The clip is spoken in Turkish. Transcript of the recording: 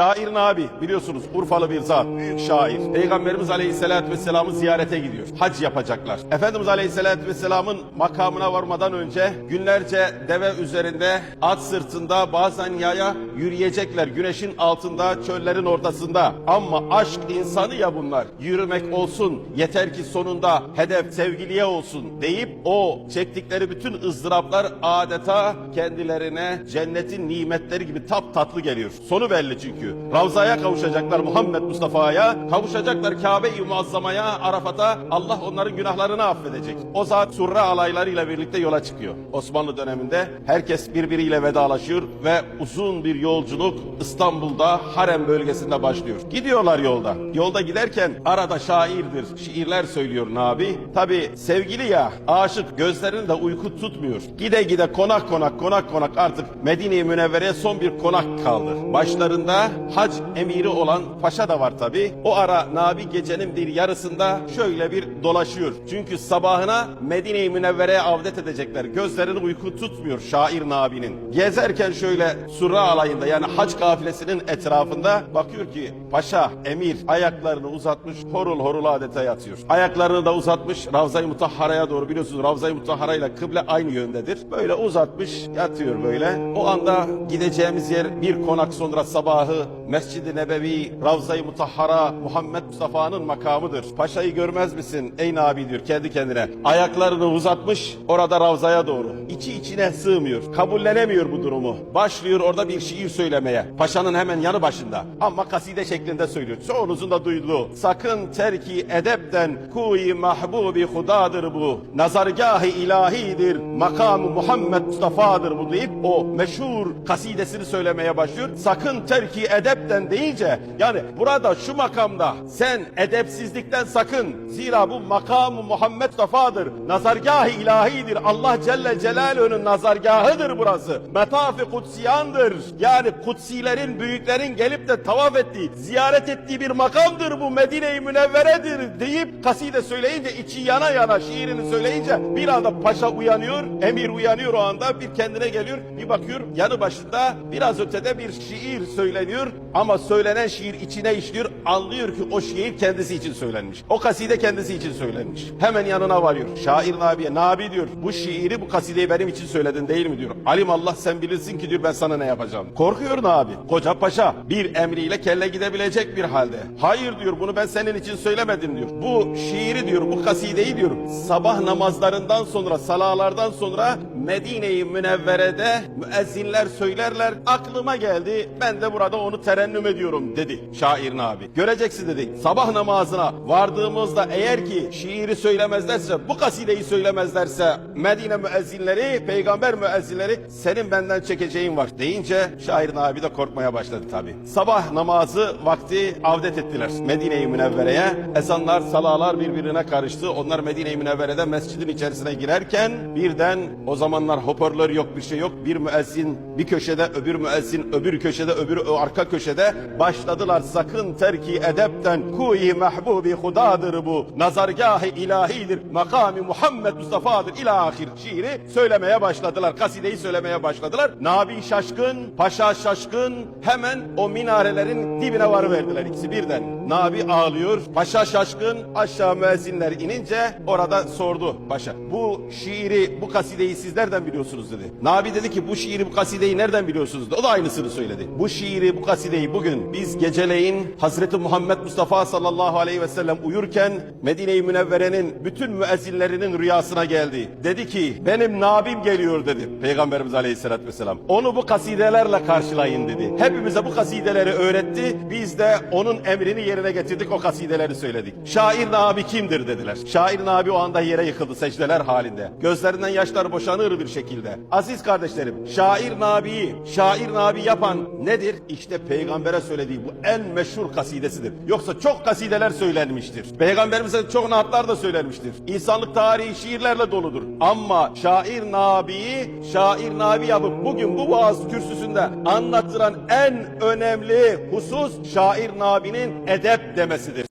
Şair Nabi biliyorsunuz Urfalı bir zat, şair. Peygamberimiz Aleyhisselatü Vesselam'ı ziyarete gidiyor. Hac yapacaklar. Efendimiz Aleyhisselatü Vesselam'ın makamına varmadan önce günlerce deve üzerinde, at sırtında, bazen yaya yürüyecekler. Güneşin altında, çöllerin ortasında. Ama aşk insanı ya bunlar. Yürümek olsun, yeter ki sonunda hedef sevgiliye olsun deyip o çektikleri bütün ızdıraplar adeta kendilerine cennetin nimetleri gibi tap tatlı geliyor. Sonu belli çünkü. Ravza'ya kavuşacaklar Muhammed Mustafa'ya, kavuşacaklar Kabe-i Muazzama'ya, Arafat'a. Allah onların günahlarını affedecek. O zat surra alaylarıyla birlikte yola çıkıyor. Osmanlı döneminde herkes birbiriyle vedalaşıyor ve uzun bir yolculuk İstanbul'da Harem bölgesinde başlıyor. Gidiyorlar yolda. Yolda giderken arada şairdir, şiirler söylüyor Nabi. Tabi sevgili ya, aşık gözlerini de uyku tutmuyor. Gide gide konak konak konak konak artık Medine-i Münevvere'ye son bir konak kaldı. Başlarında hac emiri olan paşa da var tabi. O ara Nabi gecenin bir yarısında şöyle bir dolaşıyor. Çünkü sabahına Medine-i Münevvere'ye avdet edecekler. Gözlerini uyku tutmuyor şair Nabi'nin. Gezerken şöyle Surra alayında yani hac kafilesinin etrafında bakıyor ki paşa, emir ayaklarını uzatmış horul horul adeta yatıyor. Ayaklarını da uzatmış Ravza-i Mutahhara'ya doğru biliyorsunuz Ravza-i Mutahhara ile kıble aynı yöndedir. Böyle uzatmış yatıyor böyle. O anda gideceğimiz yer bir konak sonra sabahı Mescid-i Nebevi Ravza-i Mutahhara Muhammed Mustafa'nın makamıdır. Paşayı görmez misin ey Nabi diyor kendi kendine. Ayaklarını uzatmış orada Ravza'ya doğru. İçi içine sığmıyor. Kabullenemiyor bu durumu. Başlıyor orada bir şiir söylemeye. Paşanın hemen yanı başında. Ama kaside şeklinde söylüyor. Çoğunuzun da duyduğu. Sakın terki edepten kuyi mahbubi hudadır bu. Nazargahı ilahidir. Makamı Muhammed Mustafa'dır bu deyip o meşhur kasidesini söylemeye başlıyor. Sakın terki edepten deyince yani burada şu makamda sen edepsizlikten sakın. Zira bu makamı Muhammed Mustafa'dır. Nazargahı ilahidir. Allah Celle Celaluhu'nun nazargahıdır burası. Metafi kutsiyandır. Yani kutsilerin, büyüklerin gelip de tavaf ettiği, ziyaret ettiği bir makamdır bu Medine-i Münevvere'dir deyip kaside söyleyince içi yana yana şiirini söyleyince bir anda paşa uyanıyor, emir uyanıyor o anda bir kendine geliyor bir bakıyor yanı başında biraz ötede bir şiir söyleniyor ama söylenen şiir içine işliyor anlıyor ki o şiir kendisi için söylenmiş. O kaside kendisi için söylenmiş. Hemen yanına varıyor. Şair Nabi'ye Nabi diyor bu şiiri bu kasideyi benim için söyledin değil mi diyor. Alim Allah sen bilirsin ki diyor ben sana ne yapacağım. Korkuyor Nabi. Koca paşa bir emriyle kelle gidebilecek bir halde. Hayır diyor bunu ben senin için söylemedim diyor. Bu şiiri diyor bu kasideyi diyor sabah namazlarından sonra salalardan sonra Medine-i Münevvere'de müezzinler söylerler aklıma geldi ben de burada onu terennüm ediyorum dedi şair Nabi. Göreceksin dedi sabah namazına vardığımızda eğer ki şiiri söylemezlerse bu kasideyi söylemezlerse Medine müezzinleri peygamber müezzinleri senin benden çekeceğin var deyince şair Nabi de korkmaya başladı tabi. Sabah namazı vakti avdet ettiler Medine-i Münevvere'ye. Ezanlar salalar birbirine karıştı. Onlar Medine-i Münevvere'de mescidin içerisine girerken birden o zamanlar hoparlör yok bir şey yok. Bir müezzin bir köşede öbür müezzin öbür köşede öbür arka köşede. Başladılar sakın terki edepten. Kuyi mahbubi hudadır bu. Nazargahı ilahidir. Makami Muhammed Mustafa'dır ila ahir şiiri söylemeye başladılar. Kasideyi söylemeye başladılar. Nabi şaşkın paşa şaşkın hemen o minarelerin dibine varıverdiler ikisi birden. Nabi ağlıyor. Paşa şaşkın aşağı müezzinler inince orada sordu paşa. Bu şiiri bu kasideyi siz nereden biliyorsunuz dedi Nabi dedi ki bu şiiri bu kasideyi nereden biliyorsunuz dedi. o da aynısını söyledi bu şiiri bu kasideyi bugün biz geceleyin Hazreti Muhammed Mustafa sallallahu aleyhi ve sellem uyurken Medine-i Münevvere'nin bütün müezzinlerinin rüyasına geldi. Dedi ki benim nabim geliyor dedi Peygamberimiz aleyhissalatü vesselam. Onu bu kasidelerle karşılayın dedi. Hepimize bu kasideleri öğretti. Biz de onun emrini yerine getirdik o kasideleri söyledik. Şair Nabi kimdir dediler. Şair Nabi o anda yere yıkıldı secdeler halinde. Gözlerinden yaşlar boşanır bir şekilde. Aziz kardeşlerim şair Nabi'yi şair Nabi yapan nedir? İşte peygambere söylediği bu en meşhur kasidesidir. Yoksa çok kasideler söylenmiştir. Peygamberimize çok naatlar da söylenmiştir. İnsanlık tarihi şiirlerle doludur. Ama şair Nabi'yi şair Nabi yapıp bugün bu vaaz kürsüsünde anlattıran en önemli husus şair Nabi'nin edep demesidir.